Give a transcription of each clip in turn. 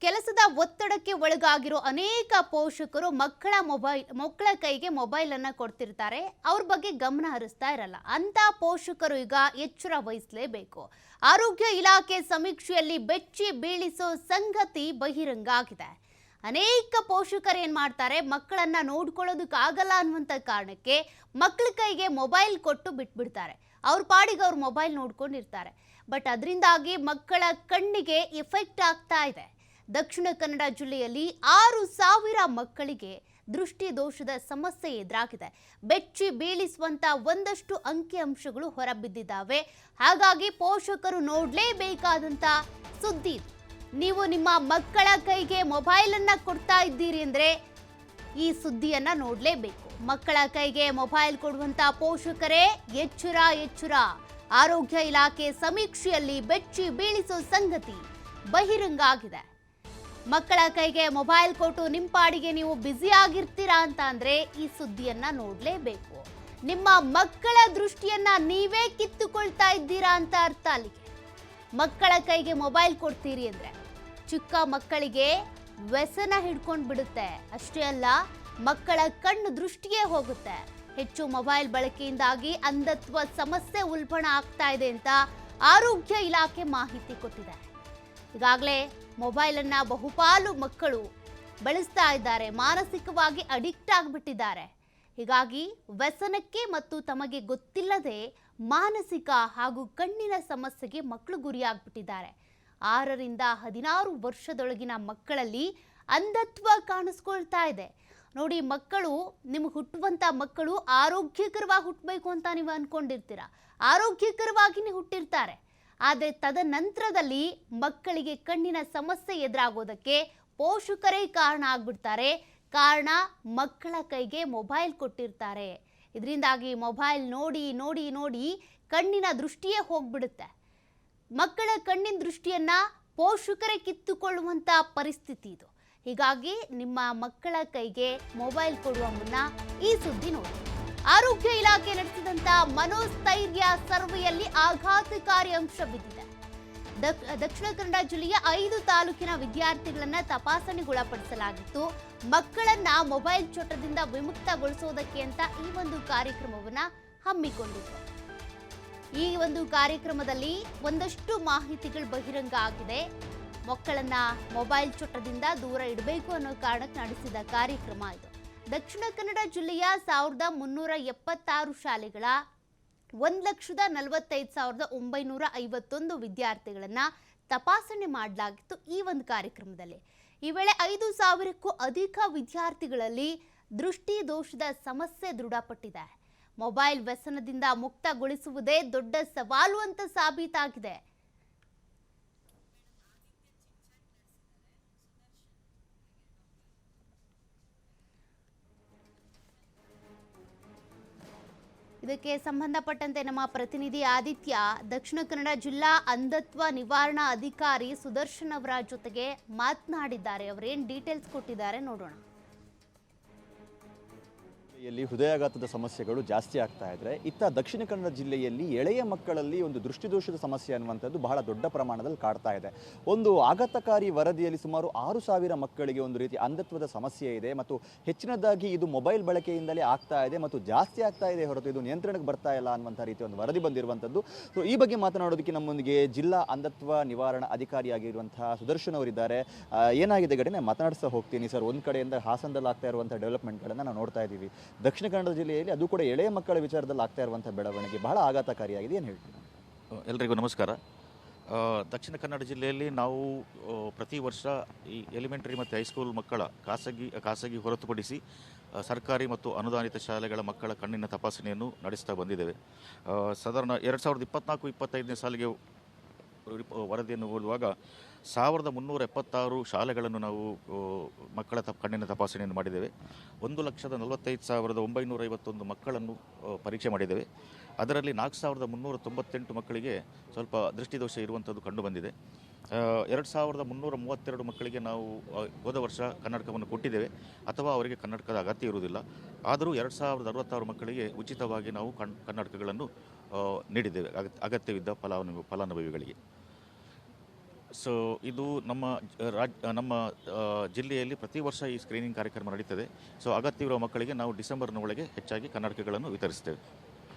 ಕೆಲಸದ ಒತ್ತಡಕ್ಕೆ ಒಳಗಾಗಿರೋ ಅನೇಕ ಪೋಷಕರು ಮಕ್ಕಳ ಮೊಬೈಲ್, ಮಕ್ಕಳ ಕೈಗೆ ಮೊಬೈಲ್ ಅನ್ನ ಕೊಡ್ತಿರ್ತಾರೆ. ಅವ್ರ ಬಗ್ಗೆ ಗಮನ ಹರಿಸ್ತಾ ಇರಲ್ಲ. ಅಂತ ಪೋಷಕರು ಈಗ ಎಚ್ಚರ ವಹಿಸಲೇಬೇಕು. ಆರೋಗ್ಯ ಇಲಾಖೆ ಸಮೀಕ್ಷೆಯಲ್ಲಿ ಬೆಚ್ಚಿ ಬೀಳಿಸೋ ಸಂಗತಿ ಬಹಿರಂಗ ಆಗಿದೆ. ಅನೇಕ ಪೋಷಕರು ಏನ್ ಮಾಡ್ತಾರೆ, ಮಕ್ಕಳನ್ನ ನೋಡ್ಕೊಳ್ಳೋದಕ್ಕಾಗಲ್ಲ ಅನ್ನುವಂಥ ಕಾರಣಕ್ಕೆ ಮಕ್ಕಳ ಕೈಗೆ ಮೊಬೈಲ್ ಕೊಟ್ಟು ಬಿಟ್ಬಿಡ್ತಾರೆ. ಅವ್ರ ಪಾಡಿಗೆ ಅವ್ರ ಮೊಬೈಲ್ ನೋಡ್ಕೊಂಡಿರ್ತಾರೆ. ಬಟ್ ಅದರಿಂದಾಗಿ ಮಕ್ಕಳ ಕಣ್ಣಿಗೆ ಎಫೆಕ್ಟ್ ಆಗ್ತಾ ಇದೆ. ದಕ್ಷಿಣ ಕನ್ನಡ ಜಿಲ್ಲೆಯಲ್ಲಿ ಆರು ಸಾವಿರ ಮಕ್ಕಳಿಗೆ ದೃಷ್ಟಿ ದೋಷದ ಸಮಸ್ಯೆ ಎದುರಾಗಿದೆ. ಬೆಚ್ಚಿ ಬೀಳಿಸುವಂತ ಒಂದಷ್ಟು ಅಂಕಿಅಂಶಗಳು ಹೊರಬಿದ್ದಿದ್ದಾವೆ. ಹಾಗಾಗಿ ಪೋಷಕರು ನೋಡಲೇಬೇಕಾದಂತ ಸುದ್ದಿ ನೀವು ನಿಮ್ಮ ಮಕ್ಕಳ ಕೈಗೆ ಮೊಬೈಲ್ ಅನ್ನ ಕೊಡ್ತಾ ಇದ್ದೀರಿ ಅಂದ್ರೆ ಈ ಸುದ್ದಿಯನ್ನ ನೋಡಲೇಬೇಕು. ಮಕ್ಕಳ ಕೈಗೆ ಮೊಬೈಲ್ ಕೊಡುವಂತ ಪೋಷಕರೇ, ಎಚ್ಚರ ಎಚ್ಚರ. ಆರೋಗ್ಯ ಇಲಾಖೆ ಸಮೀಕ್ಷೆಯಲ್ಲಿ ಬೆಚ್ಚಿ ಬೀಳಿಸೋ ಸಂಗತಿ ಬಹಿರಂಗ ಆಗಿದೆ ಮಕ್ಕಳ ಕೈಗೆ ಮೊಬೈಲ್ ಕೊಟ್ಟು ನಿಮ್ಮ ಪಾಡಿಗೆ ನೀವು ಬ್ಯುಸಿ ಆಗಿರ್ತೀರಾ ಅಂತ ಅಂದ್ರೆ ಈ ಸುದ್ದಿಯನ್ನ ನೋಡಲೇಬೇಕು. ನಿಮ್ಮ ಮಕ್ಕಳ ದೃಷ್ಟಿಯನ್ನ ನೀವೇ ಕಿತ್ತುಕೊಳ್ತಾ ಇದ್ದೀರಾ ಅಂತ ಅರ್ಥ ಅಲ್ಲಿಗೆ ಮಕ್ಕಳ ಕೈಗೆ ಮೊಬೈಲ್ ಕೊಡ್ತೀರಿ ಅಂದ್ರೆ ಚಿಕ್ಕ ಮಕ್ಕಳಿಗೆ ವ್ಯಸನ ಹಿಡ್ಕೊಂಡು ಬಿಡುತ್ತೆ. ಅಷ್ಟೇ ಅಲ್ಲ, ಮಕ್ಕಳ ಕಣ್ಣು ದೃಷ್ಟಿಯೇ ಹೋಗುತ್ತೆ. ಹೆಚ್ಚು ಮೊಬೈಲ್ ಬಳಕೆಯಿಂದಾಗಿ ಅಂಧತ್ವ ಸಮಸ್ಯೆ ಉಲ್ಬಣ ಆಗ್ತಾ ಇದೆ ಅಂತ ಆರೋಗ್ಯ ಇಲಾಖೆ ಮಾಹಿತಿ ಕೊಟ್ಟಿದೆ. ಈಗಾಗಲೇ ಮೊಬೈಲನ್ನು ಬಹುಪಾಲು ಮಕ್ಕಳು ಬಳಸ್ತಾ ಇದ್ದಾರೆ, ಮಾನಸಿಕವಾಗಿ ಅಡಿಕ್ಟ್ ಆಗಿಬಿಟ್ಟಿದ್ದಾರೆ. ಹೀಗಾಗಿ ವ್ಯಸನಕ್ಕೆ ಮತ್ತು ತಮಗೆ ಗೊತ್ತಿಲ್ಲದೆ ಮಾನಸಿಕ ಹಾಗೂ ಕಣ್ಣಿನ ಸಮಸ್ಯೆಗೆ ಮಕ್ಕಳು ಗುರಿಯಾಗ್ಬಿಟ್ಟಿದ್ದಾರೆ. ಆರರಿಂದ ಹದಿನಾರು ವರ್ಷದೊಳಗಿನ ಮಕ್ಕಳಲ್ಲಿ ಅಂಧತ್ವ ಕಾಣಿಸ್ಕೊಳ್ತಾ ಇದೆ. ನೋಡಿ, ಮಕ್ಕಳು ನಿಮ್ಗೆ ಹುಟ್ಟುವಂಥ ಮಕ್ಕಳು ಆರೋಗ್ಯಕರವಾಗಿ ಹುಟ್ಟಬೇಕು ಅಂತ ನೀವು ಅನ್ಕೊಂಡಿರ್ತೀರ? ಆರೋಗ್ಯಕರವಾಗಿನೇ ಹುಟ್ಟಿರ್ತಾರೆ. ಆದರೆ ತದನಂತರದಲ್ಲಿ ಮಕ್ಕಳಿಗೆ ಕಣ್ಣಿನ ಸಮಸ್ಯೆ ಎದುರಾಗೋದಕ್ಕೆ ಪೋಷಕರೇ ಕಾರಣ ಆಗ್ಬಿಡ್ತಾರೆ. ಕಾರಣ ಮಕ್ಕಳ ಕೈಗೆ ಮೊಬೈಲ್ ಕೊಟ್ಟಿರ್ತಾರೆ. ಇದರಿಂದಾಗಿ ಮೊಬೈಲ್ ನೋಡಿ ನೋಡಿ ನೋಡಿ ಕಣ್ಣಿನ ದೃಷ್ಟಿಯೇ ಹೋಗ್ಬಿಡುತ್ತೆ. ಮಕ್ಕಳ ಕಣ್ಣಿನ ದೃಷ್ಟಿಯನ್ನ ಪೋಷಕರೇ ಕಿತ್ತುಕೊಳ್ಳುವಂಥ ಪರಿಸ್ಥಿತಿ ಇದು. ಹೀಗಾಗಿ ನಿಮ್ಮ ಮಕ್ಕಳ ಕೈಗೆ ಮೊಬೈಲ್ ಕೊಡುವ ಮುನ್ನ ಈ ಸುದ್ದಿ ನೋಡಿ. ಆರೋಗ್ಯ ಇಲಾಖೆ ನಡೆಸಿದಂತ ಮನೋಸ್ಥೈರ್ಯ ಸರ್ವೆಯಲ್ಲಿ ಆಘಾತಕಾರಿ ಅಂಶ ಬಿದ್ದಿದೆ. ದಕ್- ದಕ್ಷಿಣ ಕನ್ನಡ ಜಿಲ್ಲೆಯ ಐದು ತಾಲೂಕಿನ ವಿದ್ಯಾರ್ಥಿಗಳನ್ನ ತಪಾಸಣೆಗೊಳಪಡಿಸಲಾಗಿತ್ತು. ಮಕ್ಕಳನ್ನ ಮೊಬೈಲ್ ಚೋಟದಿಂದ ವಿಮುಕ್ತಗೊಳಿಸೋದಕ್ಕೆ ಅಂತ ಈ ಒಂದು ಕಾರ್ಯಕ್ರಮವನ್ನ ಹಮ್ಮಿಕೊಂಡಿತ್ತು. ಈ ಒಂದು ಕಾರ್ಯಕ್ರಮದಲ್ಲಿ ಒಂದಷ್ಟು ಮಾಹಿತಿಗಳು ಬಹಿರಂಗ ಆಗಿದೆ. ಮಕ್ಕಳನ್ನ ಮೊಬೈಲ್ ಚೋಟದಿಂದ ದೂರ ಇಡಬೇಕು ಅನ್ನೋ ಕಾರಣಕ್ಕೆ ನಡೆಸಿದ ಕಾರ್ಯಕ್ರಮ ಇದು. ದಕ್ಷಿಣ ಕನ್ನಡ ಜಿಲ್ಲೆಯ ಸಾವಿರದ ಮುನ್ನೂರ ಎಪ್ಪತ್ತಾರು ಶಾಲೆಗಳ ಒಂದು ಲಕ್ಷದ ನಲವತ್ತೈದು ಸಾವಿರದ ಒಂಬೈನೂರ ಐವತ್ತೊಂದು ವಿದ್ಯಾರ್ಥಿಗಳನ್ನು ತಪಾಸಣೆ ಮಾಡಲಾಗಿತ್ತು ಈ ಒಂದು ಕಾರ್ಯಕ್ರಮದಲ್ಲಿ. ಈ ವೇಳೆ ಐದು ಸಾವಿರಕ್ಕೂ ಅಧಿಕ ವಿದ್ಯಾರ್ಥಿಗಳಲ್ಲಿ ದೃಷ್ಟಿ ದೋಷದ ಸಮಸ್ಯೆ ದೃಢಪಟ್ಟಿದೆ. ಮೊಬೈಲ್ ವ್ಯಸನದಿಂದ ಮುಕ್ತಗೊಳಿಸುವುದೇ ದೊಡ್ಡ ಸವಾಲು ಅಂತ ಸಾಬೀತಾಗಿದೆ. ಇದಕ್ಕೆ ಸಂಬಂಧಪಟ್ಟಂತೆ ನಮ್ಮ ಪ್ರತಿನಿಧಿ ಆದಿತ್ಯ, ದಕ್ಷಿಣ ಕನ್ನಡ ಜಿಲ್ಲಾ ಅಂಧತ್ವ ನಿವಾರಣಾ ಅಧಿಕಾರಿ ಸುದರ್ಶನ್ ಅವರ ಜೊತೆಗೆ ಮಾತನಾಡಿದ್ದಾರೆ. ಅವರೇನು ಡೀಟೇಲ್ಸ್ ಕೊಟ್ಟಿದ್ದಾರೆ ನೋಡೋಣ. ಜಿಲ್ಲೆಯಲ್ಲಿ ಹೃದಯಾಘಾತದ ಸಮಸ್ಯೆಗಳು ಜಾಸ್ತಿ ಆಗ್ತಾ ಇದ್ರೆ, ಇತ್ತ ದಕ್ಷಿಣ ಕನ್ನಡ ಜಿಲ್ಲೆಯಲ್ಲಿ ಎಳೆಯ ಮಕ್ಕಳಲ್ಲಿ ಒಂದು ದೃಷ್ಟಿದೋಷದ ಸಮಸ್ಯೆ ಅನ್ನುವಂಥದ್ದು ಬಹಳ ದೊಡ್ಡ ಪ್ರಮಾಣದಲ್ಲಿ ಕಾಡ್ತಾ ಇದೆ. ಒಂದು ಆಘಾತಕಾರಿ ವರದಿಯಲ್ಲಿ ಸುಮಾರು ಆರು ಸಾವಿರ ಮಕ್ಕಳಿಗೆ ಒಂದು ರೀತಿ ಅಂಧತ್ವದ ಸಮಸ್ಯೆ ಇದೆ ಮತ್ತು ಹೆಚ್ಚಿನದಾಗಿ ಇದು ಮೊಬೈಲ್ ಬಳಕೆಯಿಂದಲೇ ಆಗ್ತಾ ಇದೆ ಮತ್ತು ಜಾಸ್ತಿ ಆಗ್ತಾ ಇದೆ ಹೊರತು ಇದು ನಿಯಂತ್ರಣಕ್ಕೆ ಬರ್ತಾ ಇಲ್ಲ ಅನ್ನುವಂಥ ರೀತಿ ಒಂದು ವರದಿ ಬಂದಿರುವಂಥದ್ದು. ಸೊ ಈ ಬಗ್ಗೆ ಮಾತನಾಡೋದಕ್ಕೆ ನಮ್ಮೊಂದಿಗೆ ಜಿಲ್ಲಾ ಅಂಧತ್ವ ನಿವಾರಣಾ ಅಧಿಕಾರಿಯಾಗಿರುವಂತಹ ಸುದರ್ಶನ್ ಅವರಿದ್ದಾರೆ. ಏನಾಗಿದೆ ಘಟನೆ? ಮಾತನಾಡಿಸ್ತಾ ಹೋಗ್ತೀನಿ ಸರ್. ಒಂದು ಕಡೆಯಿಂದ ಹಾಸನದಲ್ಲಿ ಆಗ್ತಾ ಇರುವಂಥ ಡೆವಲಪ್ಮೆಂಟ್ಗಳನ್ನು ನಾವು ನೋಡ್ತಾ ಇದ್ದೀವಿ. ದಕ್ಷಿಣ ಕನ್ನಡ ಜಿಲ್ಲೆಯಲ್ಲಿ ಅದು ಕೂಡ ಎಳೆಯ ಮಕ್ಕಳ ವಿಚಾರದಲ್ಲಿ ಆಗ್ತಾ ಇರುವಂಥ ಬೆಳವಣಿಗೆ ಬಹಳ ಆಘಾತಕಾರಿಯಾಗಿದೆ. ಏನು ಹೇಳ್ತೀನಿ ಎಲ್ರಿಗೂ ನಮಸ್ಕಾರ. ದಕ್ಷಿಣ ಕನ್ನಡ ಜಿಲ್ಲೆಯಲ್ಲಿ ನಾವು ಪ್ರತಿ ವರ್ಷ ಈ ಎಲಿಮೆಂಟರಿ ಮತ್ತು ಹೈಸ್ಕೂಲ್ ಮಕ್ಕಳ ಖಾಸಗಿ ಖಾಸಗಿ ಹೊರತುಪಡಿಸಿ ಸರ್ಕಾರಿ ಮತ್ತು ಅನುದಾನಿತ ಶಾಲೆಗಳ ಮಕ್ಕಳ ಕಣ್ಣಿನ ತಪಾಸಣೆಯನ್ನು ನಡೆಸ್ತಾ ಬಂದಿದ್ದೇವೆ. ಸಾಧಾರಣ ಎರಡು ಸಾವಿರದ ಇಪ್ಪತ್ನಾಲ್ಕು, ಇಪ್ಪತ್ತೈದನೇ ಸಾಲಿಗೆ ವರದಿಯನ್ನು ಓದುವಾಗ ಸಾವಿರದ ಮುನ್ನೂರ ಎಪ್ಪತ್ತಾರು ಶಾಲೆಗಳನ್ನು ನಾವು ಮಕ್ಕಳ ತ ಕಣ್ಣಿನ ತಪಾಸಣೆಯನ್ನು ಮಾಡಿದ್ದೇವೆ. ಒಂದು ಲಕ್ಷದ ನಲವತ್ತೈದು ಸಾವಿರದ ಒಂಬೈನೂರ ಐವತ್ತೊಂದು ಮಕ್ಕಳನ್ನು ಪರೀಕ್ಷೆ ಮಾಡಿದ್ದೇವೆ. ಅದರಲ್ಲಿ ನಾಲ್ಕು ಸಾವಿರದ ಮುನ್ನೂರ ತೊಂಬತ್ತೆಂಟು ಮಕ್ಕಳಿಗೆ ಸ್ವಲ್ಪ ದೃಷ್ಟಿದೋಷ ಇರುವಂಥದ್ದು ಕಂಡುಬಂದಿದೆ ಎರಡು ಸಾವಿರದ ಮುನ್ನೂರ ಮೂವತ್ತೆರಡು ಮಕ್ಕಳಿಗೆ ನಾವು ಹೋದ ವರ್ಷ ಕನ್ನಡಕವನ್ನು ಕೊಟ್ಟಿದ್ದೇವೆ. ಅಥವಾ ಅವರಿಗೆ ಕನ್ನಡಕದ ಅಗತ್ಯ ಇರುವುದಿಲ್ಲ. ಆದರೂ ಎರಡು ಸಾವಿರದ ಅರವತ್ತಾರು ಮಕ್ಕಳಿಗೆ ಉಚಿತವಾಗಿ ನಾವು ಕನ್ನಡಕಗಳನ್ನು ನೀಡಿದ್ದೇವೆ. ಅಗತ್- ಅಗತ್ಯವಿದ್ದ ಫಲಾನು, ಫಲಾನುಭವಿಗಳಿಗೆ. ಸೊ ಇದು ನಮ್ಮ ರಾಜ್ ನಮ್ಮ ಜಿಲ್ಲೆಯಲ್ಲಿ ಪ್ರತಿ ವರ್ಷ ಈ ಸ್ಕ್ರೀನಿಂಗ್ ಕಾರ್ಯಕ್ರಮ ನಡೀತದೆ. ಸೊ ಅಗತ್ಯವಿರುವ ಮಕ್ಕಳಿಗೆ ನಾವು ಡಿಸೆಂಬರ್ನ ಒಳಗೆ ಹೆಚ್ಚಾಗಿ ಕನ್ನಡಕಗಳನ್ನು ವಿತರಿಸ್ತೇವೆ.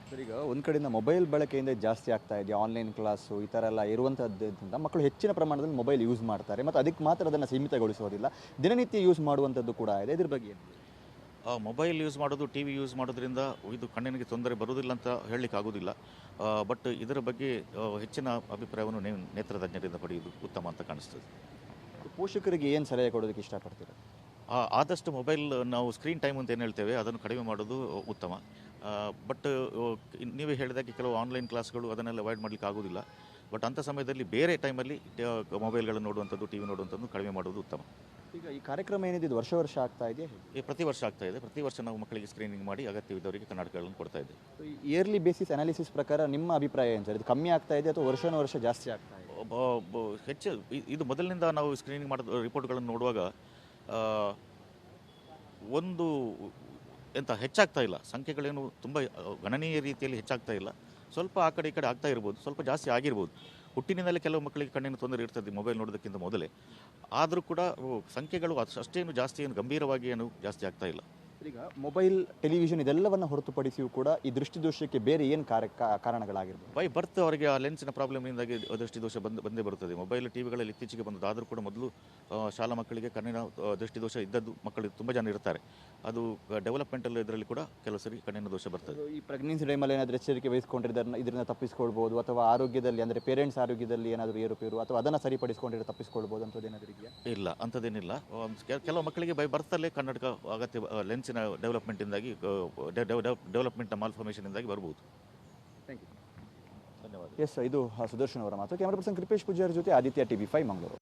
ಸರ್ ಈಗ ಒಂದು ಕಡೆಯಿಂದ ಮೊಬೈಲ್ ಬಳಕೆಯಿಂದ ಜಾಸ್ತಿ ಆಗ್ತಾ ಇದೆ ಆನ್ಲೈನ್ ಕ್ಲಾಸು ಈ ಥರ ಎಲ್ಲ ಇರುವಂಥದ್ದರಿಂದ ಮಕ್ಕಳು ಹೆಚ್ಚಿನ ಪ್ರಮಾಣದಲ್ಲಿ ಮೊಬೈಲ್ ಯೂಸ್ ಮಾಡ್ತಾರೆ. ಮತ್ತು ಅದಕ್ಕೆ ಮಾತ್ರ ಅದನ್ನು ಸೀಮಿತಗೊಳಿಸೋದಿಲ್ಲ ದಿನನಿತ್ಯ ಯೂಸ್ ಮಾಡುವಂಥದ್ದು ಕೂಡ ಇದೆ. ಇದ್ರ ಬಗ್ಗೆ ಮೊಬೈಲ್ ಯೂಸ್ ಮಾಡೋದು ಟಿ ವಿ ಯೂಸ್ ಮಾಡೋದ್ರಿಂದ ಇದು ಕಣ್ಣಿನಿಗೆ ತೊಂದರೆ ಬರೋದಿಲ್ಲ ಅಂತ ಹೇಳಲಿಕ್ಕೆ ಆಗೋದಿಲ್ಲ ಬಟ್ ಇದರ ಬಗ್ಗೆ ಹೆಚ್ಚಿನ ಅಭಿಪ್ರಾಯವನ್ನು ನೀವು ನೇತ್ರತಜ್ಞರಿಂದ ಪಡೆಯುವುದು ಉತ್ತಮ ಅಂತ ಕಾಣಿಸ್ತದೆ. ಪೋಷಕರಿಗೆ ಏನು ಸಲಹೆ ಕೊಡೋದಕ್ಕೆ ಇಷ್ಟಪಡ್ತೀರಾ? ಆದಷ್ಟು ಮೊಬೈಲ್ ನಾವು ಸ್ಕ್ರೀನ್ ಟೈಮ್ ಅಂತ ಏನು ಹೇಳ್ತೇವೆ ಅದನ್ನು ಕಡಿಮೆ ಮಾಡೋದು ಉತ್ತಮ. ಬಟ್ ನೀವೇ ಹೇಳಿದಾಗೆ ಕೆಲವು ಆನ್ಲೈನ್ ಕ್ಲಾಸ್ಗಳು ಅದನ್ನೆಲ್ಲ ಅವಾಯ್ಡ್ ಮಾಡಲಿಕ್ಕೆ ಆಗೋದಿಲ್ಲ ಬಟ್ ಅಂಥ ಸಮಯದಲ್ಲಿ ಬೇರೆ ಟೈಮಲ್ಲಿ ಮೊಬೈಲ್ಗಳನ್ನು ನೋಡುವಂಥದ್ದು ಟಿ ವಿ ನೋಡುವಂಥದ್ದು ಕಡಿಮೆ ಮಾಡುವುದು ಉತ್ತಮ. ಈಗ ಈ ಕಾರ್ಯಕ್ರಮ ಏನಿದೆ ಇದು ವರ್ಷ ವರ್ಷ ಆಗ್ತಾ ಇದೆ ಈ ಪ್ರತಿ ವರ್ಷ ಆಗ್ತಾ ಇದೆ. ಪ್ರತಿ ವರ್ಷ ನಾವು ಮಕ್ಕಳಿಗೆ ಸ್ಕ್ರೀನಿಂಗ್ ಮಾಡಿ ಅಗತ್ಯವಿದ್ದವರಿಗೆ ಕನ್ನಡಕಗಳನ್ನು ಕೊಡ್ತಾ ಇದೆ ಇಯರ್ಲಿ ಬೇಸಿಸ್ ಅನಾಲಿಸಿಸ್ ಪ್ರಕಾರ ನಿಮ್ಮ ಅಭಿಪ್ರಾಯ ಏನು ಸರ್ ಇದು ಕಮ್ಮಿ ಆಗ್ತಾ ಇದೆ ಅಥವಾ ವರ್ಷನ ವರ್ಷ ಜಾಸ್ತಿ ಆಗ್ತಾ ಇದೆ? ಹೆಚ್ಚು. ಇದು ಮೊದಲಿನಿಂದ ನಾವು ಸ್ಕ್ರೀನಿಂಗ್ ಮಾಡಿದ ರಿಪೋರ್ಟ್ಗಳನ್ನು ನೋಡುವಾಗ ಒಂದು ಎಂತ ಹೆಚ್ಚಾಗ್ತಾ ಇಲ್ಲ. ಸಂಖ್ಯೆಗಳೇನು ತುಂಬ ಗಣನೀಯ ರೀತಿಯಲ್ಲಿ ಹೆಚ್ಚಾಗ್ತಾ ಇಲ್ಲ. ಸ್ವಲ್ಪ ಆ ಕಡೆ ಈ ಕಡೆ ಆಗ್ತಾ ಇರ್ಬೋದು, ಸ್ವಲ್ಪ ಜಾಸ್ತಿ ಆಗಿರ್ಬೋದು. ಹುಟ್ಟಿನಿಂದಲೇ ಕೆಲವು ಮಕ್ಕಳಿಗೆ ಕಣ್ಣಿನ ತೊಂದರೆ ಇರ್ತದೆ ಮೊಬೈಲ್ ನೋಡೋದಕ್ಕಿಂತ ಮೊದಲೇ. ಆದರೂ ಕೂಡ ಸಂಖ್ಯೆಗಳು ಅಷ್ಟು- ಅಷ್ಟೇನು ಜಾಸ್ತಿ ಏನು ಗಂಭೀರವಾಗಿ ಏನು ಜಾಸ್ತಿ ಆಗ್ತಾ ಇಲ್ಲ. ಈಗ ಮೊಬೈಲ್ ಟೆಲಿವಿಷನ್ ಇದೆಲ್ಲವನ್ನು ಹೊರತುಪಡಿಸಿಯೂ ಕೂಡ ಈ ದೃಷ್ಟಿದೋಷಕ್ಕೆ ಬೇರೆ ಏನು ಕಾರ ಕಾರಣಗಳಾಗಿರ್ಬೋದು? ಬೈ ಬರ್ತ್ ಅವರಿಗೆ ಆ ಲೆನ್ಸಿನ ಪ್ರಾಬ್ಲಮ್ನಿಂದಾಗಿ ದೃಷ್ಟಿದೋಷ ಬಂದು ಬಂದೇ ಬರುತ್ತದೆ. ಮೊಬೈಲ್ ಟಿವಿಗಳಲ್ಲಿ ಇತ್ತೀಚೆಗೆ ಬಂದದ್ದು. ಆದರೂ ಕೂಡ ಮೊದಲು ಶಾಲಾ ಮಕ್ಕಳಿಗೆ ಕಣ್ಣಿನ ದೃಷ್ಟಿದೋಷ ಇದ್ದದ್ದು ಮಕ್ಕಳು ತುಂಬ ಜನ ಇರ್ತಾರೆ. ಅದು ಡೆವಲಪ್ಮೆಂಟಲ್ ಇದರಲ್ಲಿ ಕೂಡ ಕೆಲವು ಸರಿ ಕಣ್ಣಿನ ದೋಷ ಬರ್ತದೆ. ಈ ಪ್ರೆಗ್ನೆನ್ಸಿ ಟೈಮಲ್ಲಿ ಏನಾದರೂ ಎಚ್ಚರಿಕೆ ವಹಿಸ್ಕೊಂಡಿದ್ದನ್ನು ಇದರಿಂದ ತಪ್ಪಿಸ್ಕೊಳ್ಬೋದು ಅಥವಾ ಆರೋಗ್ಯದಲ್ಲಿ ಅಂದರೆ ಪೇರೆಂಟ್ಸ್ ಆರೋಗ್ಯದಲ್ಲಿ ಏನಾದರೂ ಏರುಪೇರು ಅಥವಾ ಅದನ್ನು ಸರಿಪಡಿಸ್ಕೊಂಡಿರೋ ತಪ್ಪಿಸ್ಕೊಳ್ಬೋದು ಅಂಥದ್ದು ಏನಾದರೂ ಇದೆಯಾ? ಇಲ್ಲ ಅಂಥದ್ದೇನಿಲ್ಲ. ಕೆಲ- ಕೆಲವು ಮಕ್ಕಳಿಗೆ ಬೈ ಬರ್ತಲ್ಲೇ ಕನ್ನಡಕ ಅಗತ್ಯ ಲೆನ್ಸಿನ ಡೆವಲಪ್ಮೆಂಟಿಂದಾಗಿ ಡೆವಲಪ್ಮೆಂಟ್ ಮಾಲ್ಫಾರ್ಮೇಷನಿಂದಾಗಿ ಬರ್ಬೋದು. ಥ್ಯಾಂಕ್ ಯು ಧನ್ಯವಾದ ಎಸ್ ಇದು ಆ, ಸುದರ್ಶನ್ ಅವರ ಮಾತು. ಕ್ಯಾಮರಾ ಪರ್ಸನ್ ಕೃಪೇಶ್ ಪೂಜಾರಿ ಜೊತೆ Aditya T V five Mangaluru.